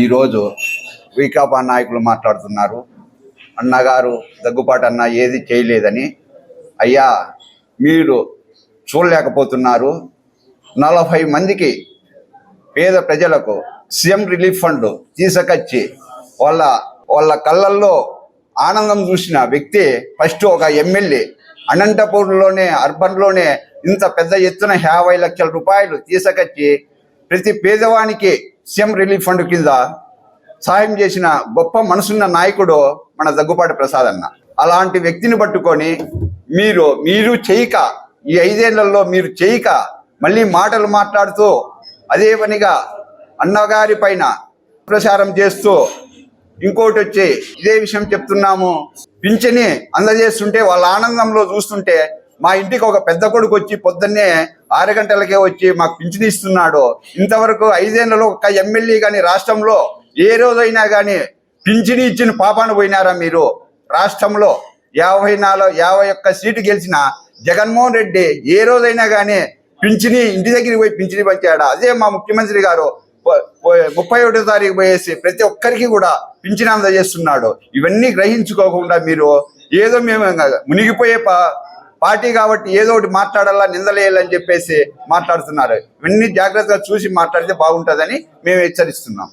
ఈరోజు వైకాపా నాయకులు మాట్లాడుతున్నారు. అన్నగారు దగ్గుపాటు అన్న ఏది చేయలేదని. అయ్యా మీరు చూడలేకపోతున్నారు. నలభై మందికి పేద ప్రజలకు సీఎం రిలీఫ్ ఫండ్ తీసుకొచ్చి వాళ్ళ వాళ్ళ కళ్ళల్లో ఆనందం చూసిన వ్యక్తి ఫస్ట్ ఒక ఎమ్మెల్యే. అనంతపూర్లోనే అర్బన్లోనే ఇంత పెద్ద ఎత్తున యాభై లక్షల రూపాయలు తీసుకొచ్చి ప్రతి పేదవానికి సీఎం రిలీఫ్ ఫండ్ కింద సాయం చేసిన గొప్ప మనసున్న నాయకుడు మన దగ్గుపాటి ప్రసాద్ అన్న. అలాంటి వ్యక్తిని పట్టుకొని మీరు మీరు చేయక ఈ ఐదేళ్ళలో మీరు చేయక మళ్ళీ మాటలు మాట్లాడుతూ అదే పనిగా అన్నగారి పైన ప్రచారం చేస్తూ ఇంకోటి వచ్చి ఇదే విషయం చెప్తున్నాము. పింఛని అందజేస్తుంటే వాళ్ళ ఆనందంలో చూస్తుంటే మా ఇంటికి ఒక పెద్ద కొడుకు వచ్చి పొద్దున్నే ఆరు గంటలకే వచ్చి మాకు పింఛని ఇస్తున్నాడు. ఇంతవరకు ఐదేళ్ళలో ఒక ఎమ్మెల్యే కానీ రాష్ట్రంలో ఏ రోజైనా కానీ పింఛని ఇచ్చిన పాపాను పోయినారా మీరు? రాష్ట్రంలో యాభై నాలుగు యాభై ఒక్క సీటు గెలిచిన జగన్మోహన్ రెడ్డి ఏ రోజైనా కానీ పింఛని ఇంటి దగ్గరికి పోయి పింఛని పంచాడా అదే మా ముఖ్యమంత్రి గారు ముప్పై ఒకటో తారీఖు పోయేసి ప్రతి ఒక్కరికి కూడా పింఛన్ అందజేస్తున్నాడు. ఇవన్నీ గ్రహించుకోకుండా మీరు ఏదో మేము మునిగిపోయే పా పార్టీ కాబట్టి ఏదో ఒకటి మాట్లాడాలా నిందలేయాలని చెప్పేసి మాట్లాడుతున్నారు. ఇవన్నీ జాగ్రత్తగా చూసి మాట్లాడితే బాగుంటుందని మేము హెచ్చరిస్తున్నాం.